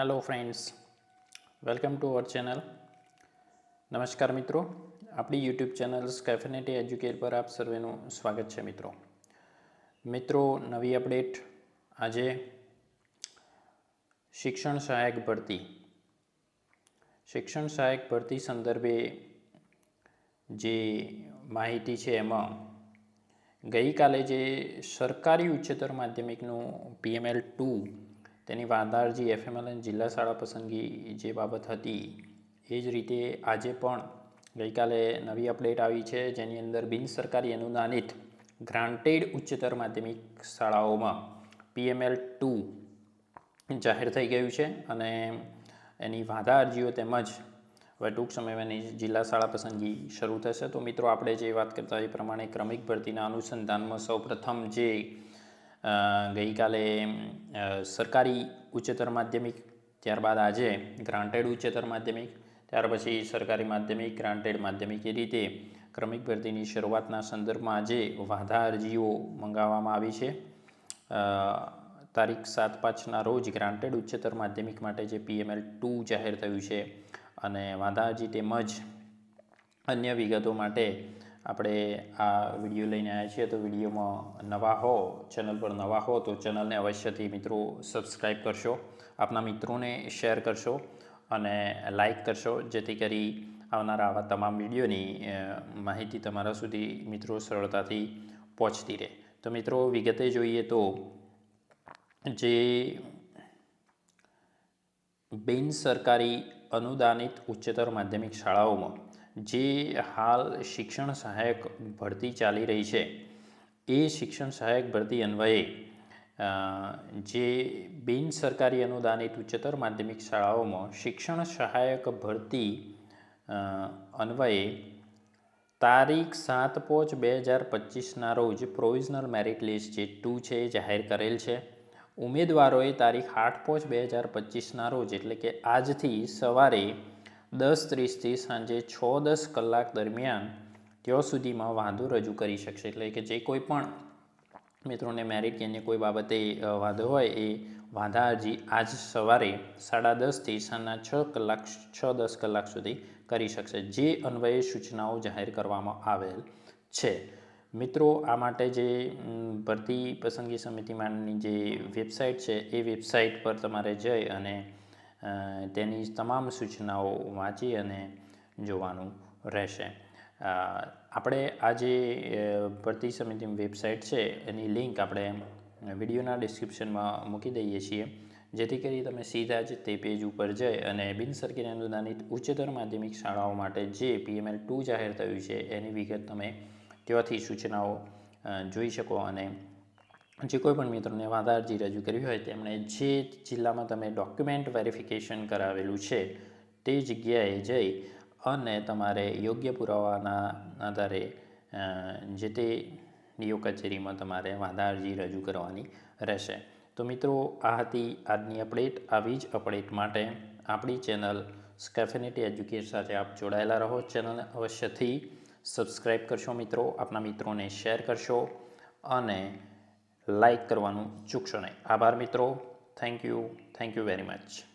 Hello friends welcome to our channel નમસ્કાર મિત્રો. આપણી યુટ્યુબ ચેનલ સ્કેફિનેટી એજ્યુકેટ પર આપ સર્વેનું સ્વાગત છે મિત્રો. મિત્રો, નવી અપડેટ આજે શિક્ષણ સહાયક ભરતી. શિક્ષણ સહાયક ભરતી સંદર્ભે જે માહિતી છે એમાં ગઈકાલે જે સરકારી ઉચ્ચતર માધ્યમિકનું પીએમએલ ટુ તેની વાંધારજી એફએમએલ અને જિલ્લા શાળા પસંદગી જે બાબત હતી, એ જ રીતે આજે પણ ગઈકાલે નવી અપડેટ આવી છે, જેની અંદર બિન સરકારી અનુદાનિત ગ્રાન્ટેડ ઉચ્ચતર માધ્યમિક શાળાઓમાં પીએમએલ ટુ જાહેર થઈ ગયું છે અને એની વાંધા અરજીઓ તેમજ હવે ટૂંક સમયમાં એની જિલ્લા શાળા પસંદગી શરૂ થશે. તો મિત્રો, આપણે જે વાત કરતા એ પ્રમાણે ક્રમિક ભરતીના અનુસંધાનમાં સૌપ્રથમ જે ગઈકાલે સરકારી ઉચ્ચતર માધ્યમિક, ત્યારબાદ આજે ગ્રાન્ટેડ ઉચ્ચતર માધ્યમિક, ત્યાર પછી સરકારી માધ્યમિક ગ્રાન્ટેડ માધ્યમિક એ રીતે ક્રમિક ભરતીની શરૂઆતના સંદર્ભમાં આજે વાંધા અરજીઓ મંગાવવામાં આવી છે. તારીખ સાત પાંચના રોજ ગ્રાન્ટેડ ઉચ્ચતર માધ્યમિક માટે જે પીએમએલ ટુ જાહેર થયું છે અને વાંધા અરજી તેમજ અન્ય વિગતો માટે આપણે આ વીડિયો લઈને આવ્યા છીએ, તો વિડીયોમાં નવા હો, ચેનલ પર નવા હો, તો ચેનલને અવશ્યથી મિત્રો સબસ્ક્રાઈબ કરશો, આપના મિત્રોને શેર કરશો અને લાઈક કરશો, જેથી કરી આવનારા આવા તમામ વિડીયોની માહિતી તમારા સુધી મિત્રો સરળતાથી પહોંચતી રહે. તો મિત્રો, વિગતે જોઈએ તો જે બિન સરકારી અનુદાનિત ઉચ્ચતર માધ્યમિક શાળાઓમાં જે હાલ શિક્ષણ સહાયક ભરતી ચાલી રહી છે, એ શિક્ષણ સહાયક ભરતી અન્વયે જે બિન સરકારી અનુદાનિત ઉચ્ચતર માધ્યમિક શાળાઓમાં શિક્ષણ સહાયક ભરતી અન્વયે તારીખ સાત પાંચ બે હજાર પચીસના રોજ પ્રોવિઝનલ મેરિટ લિસ્ટ જે ટુ છે એ જાહેર કરેલ છે. ઉમેદવારોએ તારીખ આઠ પાંચ બે હજાર પચીસના રોજ એટલે કે આજથી સવારે દસ ત્રીસથી સાંજે છ દસ કલાક દરમિયાન ત્યાં સુધીમાં વાંધો રજૂ કરી શકશે. એટલે કે જે કોઈ પણ મિત્રોને મેરિટ કે અન્ય કોઈ બાબતે વાંધો હોય એ વાંધા અરજી આજ સવારે સાડા દસથી સાંજના છ કલાક છ દસ કલાક સુધી કરી શકશે. જે અન્વયે સૂચનાઓ જાહેર કરવામાં આવેલ છે. મિત્રો, આ માટે જે ભરતી પસંદગી સમિતિમાંની જે વેબસાઇટ છે, એ વેબસાઇટ પર તમારે જઈ અને તેની તમામ સૂચનાઓ વાંચી અને જોવાનું રહેશે. આપણે આ જે ભરતી સમિતિની વેબસાઇટ છે, એની લિંક આપણે વિડીયોના ડિસ્ક્રિપ્શનમાં મૂકી દઈએ છીએ. જેથી કરી તમે સીધા જ તે પેજ ઉપર જઈ અને બિનસરકારી અનુદાનિત ઉચ્ચતર માધ્યમિક શાળાઓ માટે જે પીએમએલ ટુ જાહેર થયું છે, એની વિગત તમે ત્યાંથી સૂચનાઓ જોઈ શકો અને જે કોઈ પણ મિત્રોને વાંધા અરજી રજૂ કરવી હોય, તેમણે જે જિલ્લામાં તમે ડોક્યુમેન્ટ વેરિફિકેશન કરાવેલું છે, તે જગ્યાએ જઈ અને તમારે યોગ્ય પુરાવાના આધારે જે તે ડીઓ કચેરીમાં તમારે વાંધા અરજી રજૂ કરવાની રહેશે. તો મિત્રો, આ હતી આજની અપડેટ. આવી જ અપડેટ માટે આપણી ચેનલ સ્કેફિનેટી એજ્યુકેટ સાથે આપ જોડાયેલા રહો. ચેનલને અવશ્યથી સબસ્ક્રાઈબ કરશો મિત્રો. આપના મિત્રોને શેર કરશો અને લાઈક કરવાનું ચૂકશો નહીં. આભાર મિત્રો. Thank you thank you very much